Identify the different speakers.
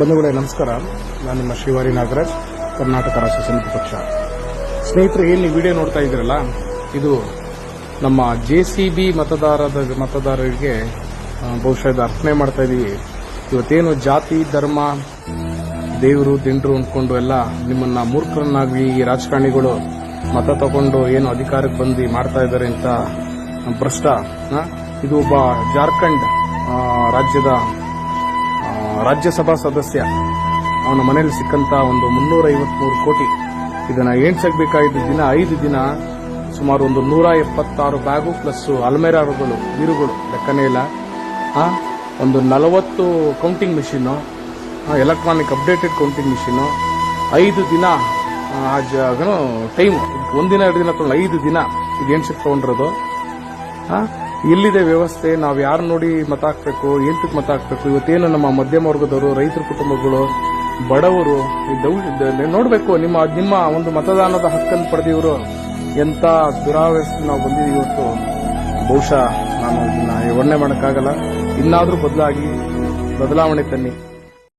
Speaker 1: ಬಂಧುಗಳೇ, ನಮಸ್ಕಾರ. ನಾನು ನಿಮ್ಮ ಶ್ರೀವಾರಿ ನಾಗರಾಜ್, ಕರ್ನಾಟಕ ರಾಷ್ಟ್ರ ಸಮಿತಿ ಪಕ್ಷ. ಸ್ನೇಹಿತರೆ ಏನು ನೀವು ವಿಡಿಯೋ ನೋಡ್ತಾ ಇದ್ದೀರಲ್ಲ, ಇದು ನಮ್ಮ ಜೆ ಸಿ ಮತದಾರರಿಗೆ ಬಹುಶಃ ಇದು ಅರ್ಪಣೆ ಮಾಡ್ತಾ ಇದೀವಿ. ಇವತ್ತೇನು ಜಾತಿ, ಧರ್ಮ, ದೇವರು, ದಿಂಡ್ರು ಅಂದ್ಕೊಂಡು ಎಲ್ಲ ನಿಮ್ಮನ್ನ ಮೂರ್ಖರನ್ನಾಗಿ ಈ ರಾಜಕಾರಣಿಗಳು ಮತ ತಗೊಂಡು ಏನು ಅಧಿಕಾರಕ್ಕೆ ಬಂದು ಮಾಡ್ತಾ ಇದ್ದಾರೆ ಅಂತ ಭ್ರಷ್ಟ ಇದು ಒಬ್ಬ ಜಾರ್ಖಂಡ್ ರಾಜ್ಯದ ರಾಜ್ಯಸಭಾ ಸದಸ್ಯ. ಅವನ ಮನೆಯಲ್ಲಿ ಸಿಕ್ಕಂತ ಒಂದು ಮುನ್ನೂರ ಐವತ್ಮೂರು ಕೋಟಿ. ಇದನ್ನ ಎಣ್ಸಕ್ಬೇಕಾಗಿದ್ದ ದಿನ ಐದು ದಿನ ಸುಮಾರು ಒಂದು ನೂರ ಎಪ್ಪತ್ತಾರು ಬ್ಯಾಗು ಪ್ಲಸ್ ಅಲ್ಮೇರಾಗಳು ಬೀರುಗಳು ಲೆಕ್ಕನೇ ಇಲ್ಲ. ಒಂದು ನಲವತ್ತು counting machine electronic updated counting machine ಐದು ದಿನ ಆ, ಜಾಗನು ಏನು ಟೈಮ್ ಒಂದಿನ ಎರಡು ದಿನ ತಗೊಂಡು ಐದು ದಿನ ಇದು ಎಣ್ಸಕ್ ತಗೊಂಡಿರೋದು. ಆ? ಎಲ್ಲಿದೆ ವ್ಯವಸ್ಥೆ, ನಾವು ಯಾರು ನೋಡಿ ಮತ ಹಾಕ್ಬೇಕು ಎಂತಕ್ಕೆ ಮತ ಹಾಕ್ಬೇಕು, ಇವತ್ತೇನು ನಮ್ಮ ಮಧ್ಯಮ ವರ್ಗದವರು, ರೈತರ ಕುಟುಂಬಗಳು, ಬಡವರು ನೋಡಬೇಕು, ನಿಮ್ಮ ನಿಮ್ಮ ಒಂದು ಮತದಾನದ ಹಕ್ಕನ್ನು ಪಡೆದಿವರು ಎಂತ ದುರಾವಸ್ಥೆ ನಾವು ಬಂದಿದ್ದೀವಿ ಇವತ್ತು. ಬಹುಶಃ ನಾನು ಇದನ್ನ ವರ್ಣನೆ ಮಾಡೋಕ್ಕಾಗಲ್ಲ. ಇನ್ನಾದರೂ ಬದಲಾಗಿ ಬದಲಾವಣೆ ತನ್ನಿ.